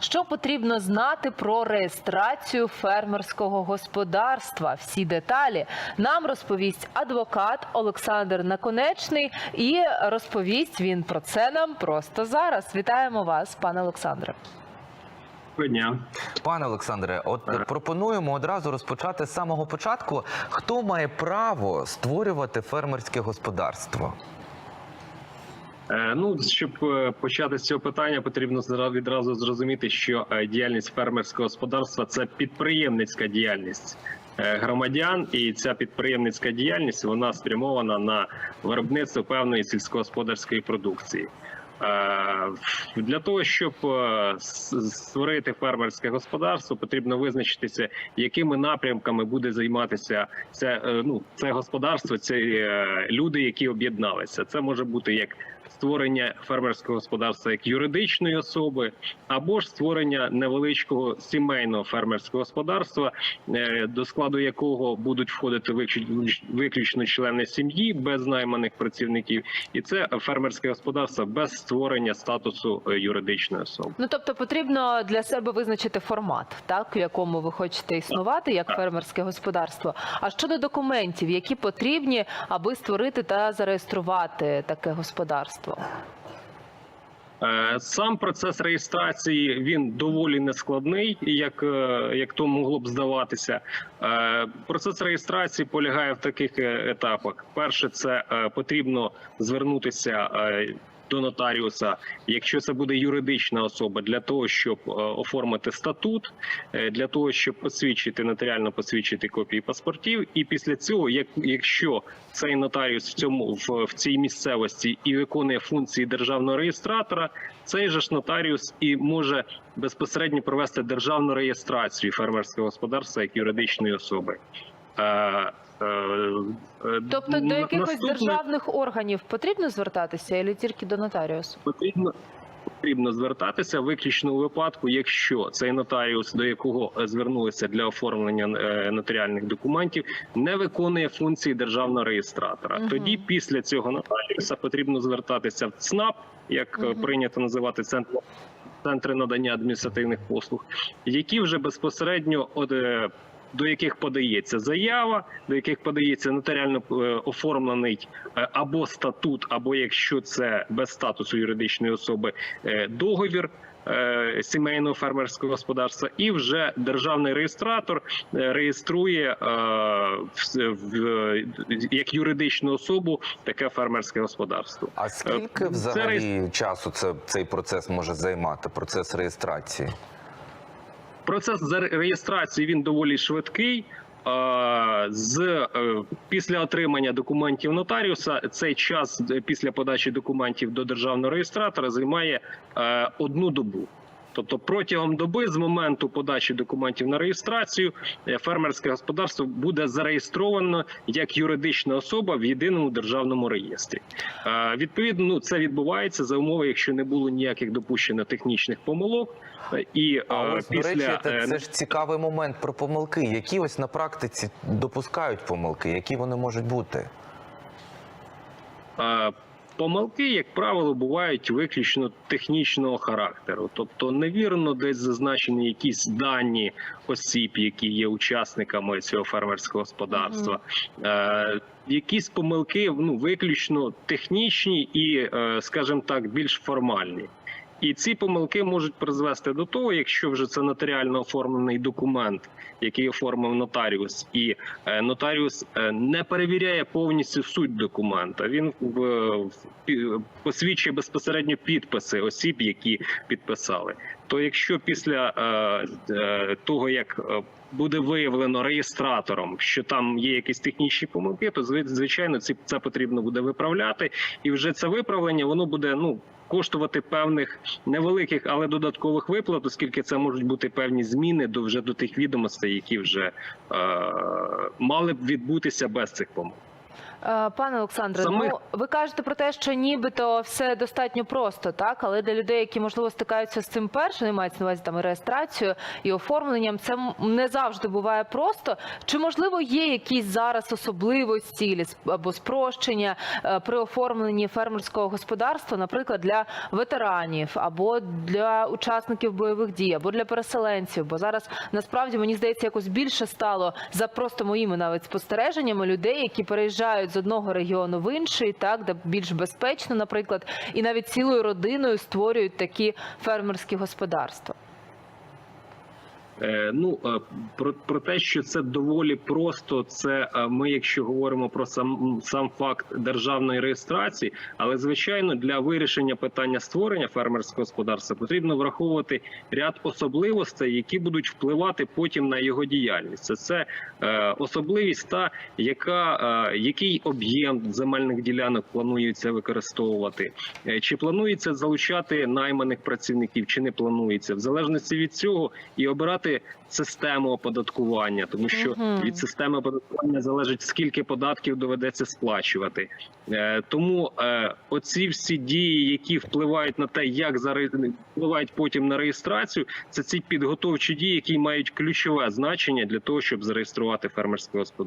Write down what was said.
Що потрібно знати про реєстрацію фермерського господарства? Всі деталі нам розповість адвокат Олександр Наконечний, і розповість він про це нам просто зараз. Вітаємо вас, пане Олександре. Дня. Пане Олександре, от пропонуємо одразу розпочати з самого початку. Хто має право створювати фермерське господарство? Е, Ну, щоб е, почати з цього питання, потрібно відразу зрозуміти, що е, діяльність фермерського господарства це підприємницька діяльність громадян, і ця підприємницька діяльність вона спрямована на виробництво певної сільськогосподарської продукції. Для того щоб створити фермерське господарство, потрібно визначитися, якими напрямками буде займатися це, ну, це господарство, це люди, які об'єдналися. Це може бути як створення фермерського господарства як юридичної особи, або ж створення невеличкого сімейного фермерського господарства, е, до складу якого будуть входити виключ- виключно члени сім'ї без найманих працівників, і це фермерське господарство без створення статусу е, юридичної особи. Ну тобто потрібно для себе визначити формат, так в якому ви хочете існувати як фермерське господарство. А щодо документів, які потрібні, аби створити та зареєструвати таке господарство? Е, Сам процес реєстрації він доволі нескладний, як, е, як то могло б здаватися. Е, Процес реєстрації полягає в таких етапах: перше, це потрібно звернутися. Е, До нотаріуса, якщо це буде юридична особа, для того, щоб е, оформити статут, е, для того, щоб посвідчити нотаріально посвідчити копії паспортів, і після цього, як якщо цей нотаріус в цьому в, в цій місцевості і виконує функції державного реєстратора, цей же ж нотаріус і може безпосередньо провести державну реєстрацію фермерського господарства як юридичної особи. Е, Тобто до якихось наступне- державних органів потрібно звертатися, або тільки до нотаріусу? потрібно. Потрібно звертатися виключно у випадку, якщо цей нотаріус, до якого е, звернулися для оформлення е, нотаріальних документів, не виконує функції державного реєстратора. Мгм. Тоді після цього нотаріуса потрібно звертатися в ЦНАП, як Мгм. прийнято називати центр. Центри надання адміністративних послуг, які вже безпосередньо от, до яких подається заява, до яких подається нотаріально е, оформлений е, або статут, або якщо це без статусу юридичної особи, е, договір. Сімейного фермерського господарства, і вже державний реєстратор реєструє як юридичну особу таке фермерське господарство. А скільки Це взагалі часу це цей процес може займати? Процес реєстрації? Процес реєстрації він доволі швидкий. З е, після отримання документів нотаріуса цей час е, після подачі документів до державного реєстратора займає е, одну добу. Тобто протягом доби з моменту подачі документів на реєстрацію е, фермерське господарство буде зареєстровано як юридична особа в єдиному державному реєстрі. Відповідно, ну це відбувається за умови, якщо не було ніяких допущено технічних помилок. І А е, ось, до речі, це, е, це ж цікавий момент про помилки. Які ось на практиці допускають помилки? Які вони можуть бути? Помилки, як правило, бувають виключно технічного характеру, тобто невірно десь зазначені якісь дані осіб, які є учасниками цього фермерського господарства. Е, якісь помилки ну виключно технічні і, е, скажімо так, більш формальні. І ці помилки можуть призвести до того, якщо вже це нотаріально оформлений документ, який оформив нотаріус, і е, нотаріус е, не перевіряє повністю суть документа. Він в- посвідчує безпосередньо підписи осіб, які підписали. То якщо після е, е, того, як е, буде виявлено реєстратором, що там є якісь технічні помилки, то звичайно ці це потрібно буде виправляти, і вже це виправлення воно буде ну. Коштувати певних невеликих, але додаткових виплат, оскільки це можуть бути певні зміни до вже до тих відомостей, які вже е, мали б відбутися без цих помилок. Е, Пане Олександре, Саме- ну ви кажете про те, що нібито все достатньо просто, так але для людей, які можливо стикаються з цим перше, не мають на увазі там і реєстрацію і оформленням, це не завжди буває просто. Чи можливо є якісь зараз особливості або спрощення е, при оформленні фермерського господарства, наприклад, для ветеранів або для учасників бойових дій, або для переселенців? Бо зараз насправді мені здається, якось більше стало за просто моїми навіть спостереженнями людей, які переїжджають з одного регіону в інший, так де більш безпечно, наприклад, і навіть цілою родиною створюють такі фермерські господарства. Е, Ну е, про, про те, що це доволі просто. Це е, ми, якщо говоримо про сам сам факт державної реєстрації, але звичайно для вирішення питання створення фермерського господарства потрібно враховувати ряд особливостей, які будуть впливати потім на його діяльність. Це, це особливість та яка який об'єм земельних ділянок планується використовувати, чи планується залучати найманих працівників, чи не планується, в залежності від цього і обирати систему оподаткування, тому що від системи оподаткування залежить скільки податків доведеться сплачувати. Е, Тому е, оці всі дії, які впливають на те, як заре... впливають потім на реєстрацію, це ці підготовчі дії, які мають ключове значення для того, щоб зареєструвати фермерське господарство.